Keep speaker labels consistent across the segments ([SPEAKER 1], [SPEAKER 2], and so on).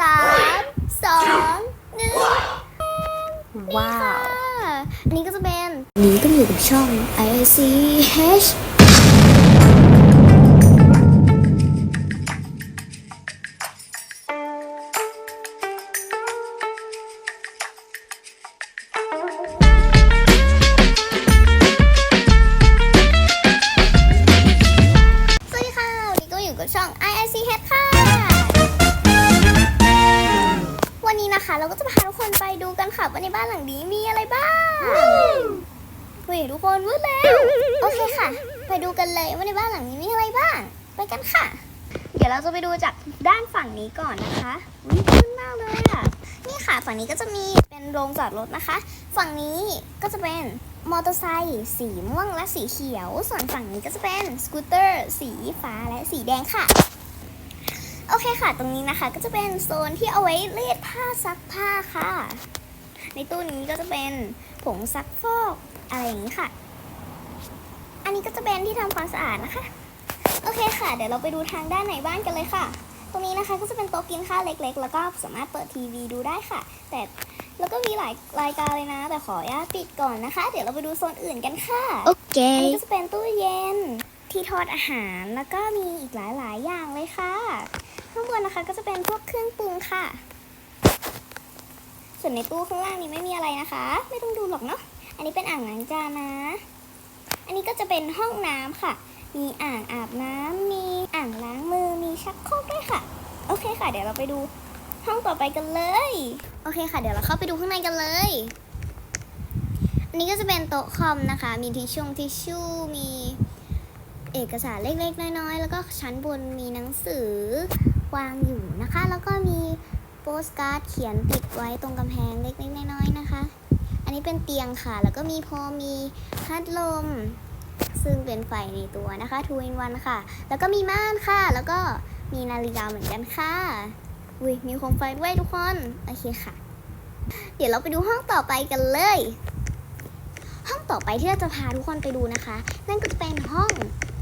[SPEAKER 1] สามสองหนึ่ง
[SPEAKER 2] ว้าว
[SPEAKER 1] ค่ะอันนี้ก็จะเป็นนี้ก็อยู่กับช่อง ICH สวัสดีค่ะวันนี้ก็อยู่กับช่อง IICH ก็จะพาทุกคนไปดูกันค่ะว่าในบ้านหลังนี้มีอะไรบ้างเฮ้ยทุกคนวุ้นแล้ว โอเคค่ะ ไปดูกันเลยว่าในบ้านหลังนี้มีอะไรบ้าง ไปกันค่ะ เดี๋ยวเราจะไปดูจากด้านฝั่งนี้ก่อนนะคะอุ้ยคุ้นมากเลยอะ นี่ค่ะฝั่งนี้ก็จะมีเป็นโรงจอดรถนะคะ ฝั่งนี้ก็จะเป็นมอเตอร์ไซค์สีม่วงและสีเขียว ส่วนฝั่งนี้ก็จะเป็นสกูตเตอร์ สีฟ้าและสีแดงค่ะ โอเคค่ะ ตรงนี้นะคะก็จะเป็นโซนที่เอาไว้รีดผ้าซักผ้าค่ะ ในตู้นี้ก็จะเป็นผงซักฟอกอะไรอย่างนี้ค่ะ อันนี้ก็จะเป็นที่ทำความสะอาดนะคะ โอเคค่ะ เดี๋ยวเราไปดูทางด้านไหนบ้านกันเลยค่ะ ตรงนี้นะคะก็จะเป็นโต๊ะกินข้าวเล็ก ๆ แล้วก็สามารถเปิดทีวีดูได้ค่ะ แต่แล้วก็มีหลายรายการเลยนะ แต่ขออนุญาตปิดก่อนนะคะ เดี๋ยวเราไปดูโซนอื่นกันค่ะ
[SPEAKER 2] โอเค
[SPEAKER 1] อันนี้ก็จะเป็นตู้เย็นที่ทอดอาหารแล้วก็มีอีกหลายๆ อย่างเลยค่ะ ข้างบนนะคะก็จะเป็นพวกเครื่องปรุงค่ะ ส่วนในตู้ข้างล่างนี้ไม่มีอะไรนะคะ ไม่ต้องดูหรอกเนาะ อันนี้เป็นอ่างล้างจานนะ อันนี้ก็จะเป็นห้องน้ำค่ะ มีอ่างอาบน้ำมีอ่างล้างมือ มีชักโครกด้วยค่ะ โอเคค่ะ เดี๋ยวเราไปดูห้องต่อไปกันเลย โอเคค่ะ เดี๋ยวเราเข้าไปดูข้างในกันเลยอันนี้ก็จะเป็นโต๊ะคอมนะคะ มีทิชชู่ทิชชู่ มีเอกสารเล็กๆ น้อยๆ แล้วก็ชั้นบนมีหนังสือ วางอยู่นะคะ แล้วก็มีโปสการ์ดเขียนติดไว้ตรงกำแพงเล็กๆน้อยๆนะคะ อันนี้เป็นเตียงค่ะ แล้วก็มีพอมีพัดลม ซึ่งเป็นไฟในตัวนะคะทูอินวันค่ะ แล้วก็มีม่านค่ะ แล้วก็มีนาฬิกาเหมือนกันค่ะอุ้ยมีโคมไฟด้วยทุกคน โอเคค่ะ เดี๋ยวเราไปดูห้องต่อไปกันเลย ห้องต่อไปที่เราจะพาทุกคนไปดูนะคะ นั่นก็จะเป็นห้องนี่ค่ะห้อง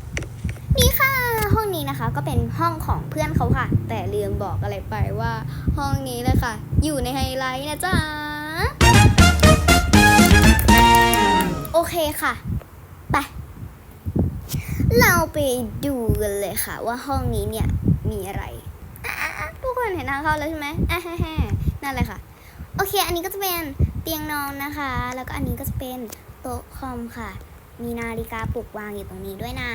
[SPEAKER 1] นี้นะคะก็เป็นห้องของเพื่อนเขาค่ะ แต่ลืมบอกอะไรไปว่า ห้องนี้เลยค่ะ อยู่ในไฮไลท์นะจ๊ะ โอเคค่ะ ไป เราไปดูกันเลยค่ะ ว่าห้องนี้เนี่ยมีอะไร ทุกคนเห็นทางเข้าแล้วใช่ไหมอะแฮ่นั่นเลยค่ะ โอเค อันนี้ก็จะเป็นเตียงนอนนะคะ แล้วก็อันนี้ก็จะเป็นโต๊ะคอมค่ะ มีนาฬิกาปลุกวางอยู่ตรงนี้ด้วยนะ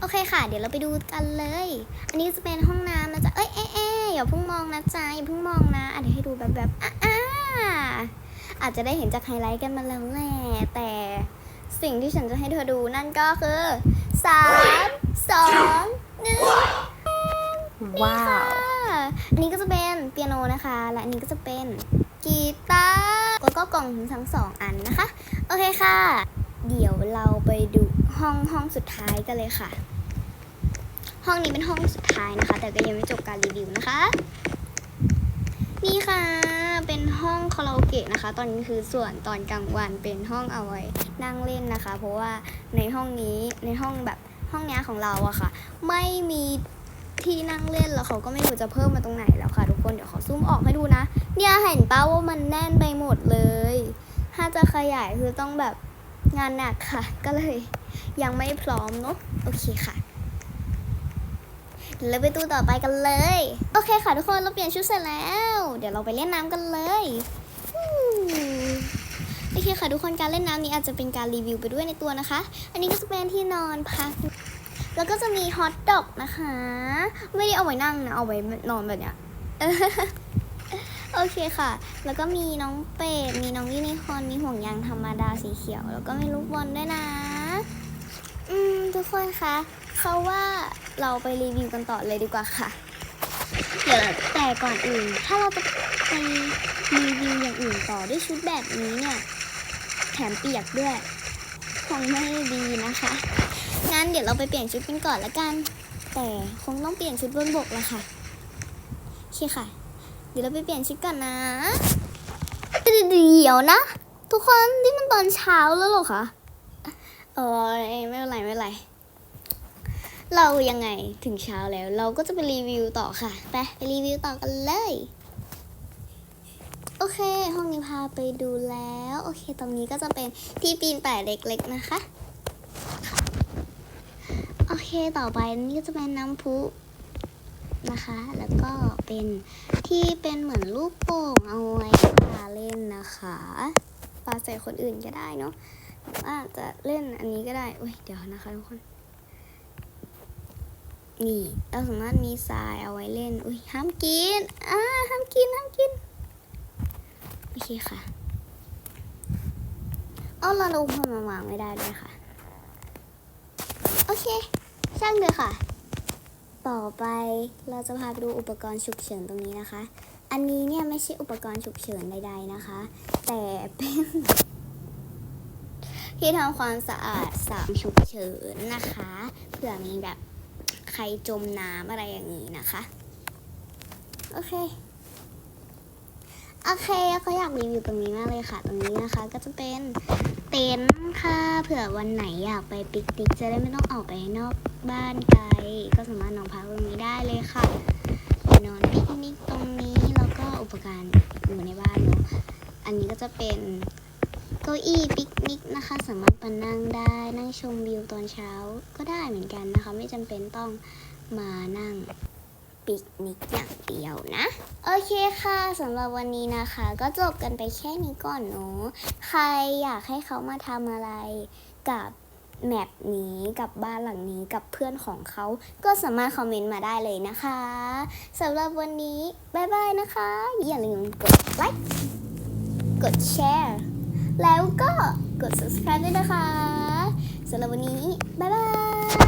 [SPEAKER 1] โอเคค่ะ เดี๋ยวเราไปดูกันเลย อันนี้จะเป็นห้องน้ำนะจ๊ะ เอ้ยเอ้ยเอ้ยอย่าเพิ่งมองนะจ๊ะอย่าเพิ่งมองนะอะเดี๋ยวให้ดูแบบแบบๆอะอะอาจจะได้เห็นจากไฮไลท์กันมาแล้วแหละแต่สิ่งที่ฉันจะให้เธอดูนั่นก็คือสามสองหนึ่ง
[SPEAKER 2] ว้าว
[SPEAKER 1] ค่ะอันนี้ก็จะเป็นเปียโนนะคะ และอันนี้ก็จะเป็นกีตาร์แล้วก็กล่องทั้งสองอันนะคะ โอเคค่ะ เดี๋ยวเราไปดู ห้องห้องสุดท้ายกันเลยค่ะ ห้องนี้เป็นห้องสุดท้ายนะคะ แต่ก็ยังไม่จบการรีวิวนะคะ นี่ค่ะ เป็นห้องคาราโอเกะนะคะ ตอนนี้คือส่วนตอนกลางวันเป็นห้องเอาไว้นั่งเล่นนะคะ เพราะว่าในห้องนี้ในห้องแบบห้องเนี้ยของเราอะค่ะ ไม่มีที่นั่งเล่นแล้วเขาก็ไม่รู้จะเพิ่มมาตรงไหนแล้วค่ะ ทุกคนเดี๋ยวขอซูมออกให้ดูนะ เนี่ยเห็นเป้าว่ามันแน่นไปหมดเลย ถ้าจะขยายคือต้องแบบงานหนักค่ะ ก็เลย ยังไม่พร้อมเนอะโอเคค่ะเดี๋ยวเราไปตู้ต่อไปกันเลย โอเคค่ะทุกคนเราเปลี่ยนชุดเสร็จแล้ว เดี๋ยวเราไปเล่นน้ำกันเลยโอเคค่ะทุกคนการเล่นน้ำนี้อาจจะเป็นการรีวิวไปด้วยในตัวนะคะ อันนี้ก็จะเป็นที่นอนพัก แล้วก็จะมีฮอทดอกนะคะ ไม่ได้เอาไว้นั่งนะเอาไว้นอนแบบเนี้ยโอเคค่ะ แล้วก็มีน้องเป็ด มีน้องยูนิคอร์นมีห่วงยางธรรมดาสีเขียว แล้วก็มีลูกบอลด้วยนะ อืม ทุกคนคะเขาว่าเราไปรีวิวกันต่อเลยดีกว่าค่ะ เดี๋ยวแต่ก่อนอื่น ถ้าเราจะไปรีวิวอย่างอื่นต่อด้วยชุดแบบนี้เนี่ย แถมเปียกด้วย คงไม่ดีนะคะ งั้นเดี๋ยวเราไปเปลี่ยนชุดกันก่อนละกัน แต่คงต้องเปลี่ยนชุดบนบกล้วค่ะโอเคค่ะ เดี๋ยวเราไปเปลี่ยนชุดก่อนนะ เดี๋ยวนะ ทุกคนนี่มันตอนเช้าแล้วเหรอคะ เออไม่เป็นไรไม่เป็นไร เรายังไงถึงเช้าแล้ว เราก็จะไปรีวิวต่อค่ะ ไปไปรีวิวต่อกันเลย โอเค ห้องนี้พาไปดูแล้ว โอเค ตรงนี้ก็จะเป็นที่ปีนป่ายเล็กๆนะคะ โอเคต่อไปนี่ก็จะเป็นน้ำพุนะคะ แล้วก็เป็นที่เป็นเหมือนลูกโป่งเอาไว้ปาเล่นนะคะปาใส่คนอื่นก็ได้เนาะ ว่าจะเล่นอันนี้ก็ได้อุ้ยเดี๋ยวนะคะทุกคน นี่เราสามารถมีทรายเอาไว้เล่น อุ้ยห้ามกินอ่าห้ามกินห้ามกิน โอเคค่ะ เอ้อเราลงพมาวางไม่ได้ด้วยค่ะ โอเค ช่างเลยค่ะ ต่อไปเราจะพาไปดูอุปกรณ์ฉุกเฉินตรงนี้นะคะ อันนี้เนี่ยไม่ใช่อุปกรณ์ฉุกเฉินใดๆนะคะ แต่เป็น ที่ทำความสะอาดสระฉุกเฉินนะคะ เผื่อมีแบบใครจมน้ำอะไรอย่างนี้นะคะ โอเค โอเคก็อยากรีวิวตรงนี้มากเลยค่ะ ตรงนี้นะคะก็จะเป็นเต็นท์ค่ะ เผื่อวันไหนอยากไปปิกนิกจะได้ไม่ต้องออกไปนอกบ้านไกล ก็สามารถนอนพักตรงนี้ได้เลยค่ะ นอนพิกนิกตรงนี้แล้วก็อุปกรณ์อยู่ในบ้านเนาะ อันนี้ก็จะเป็น เก้าอี้ปิกนิกนะคะสามารถมานั่งได้นั่งชมวิวตอนเช้าก็ได้เหมือนกันนะคะ ไม่จำเป็นต้องมานั่งปิกนิกอย่างเดียวนะ โอเคค่ะสำหรับวันนี้นะคะ ก็จบกันไปแค่นี้ก่อนเนาะใครอยากให้เขามาทำอะไรกับแมปนี้กับบ้านหลังนี้กับเพื่อนของเขาก็สามารถคอมเมนต์มาได้เลยนะคะสำหรับวันนี้ บ๊ายบายนะคะ อย่าลืมกดไลค์กดแชร์ แล้วก็กด subscribe ด้วยนะคะสำหรับวันนี้ บ๊ายบาย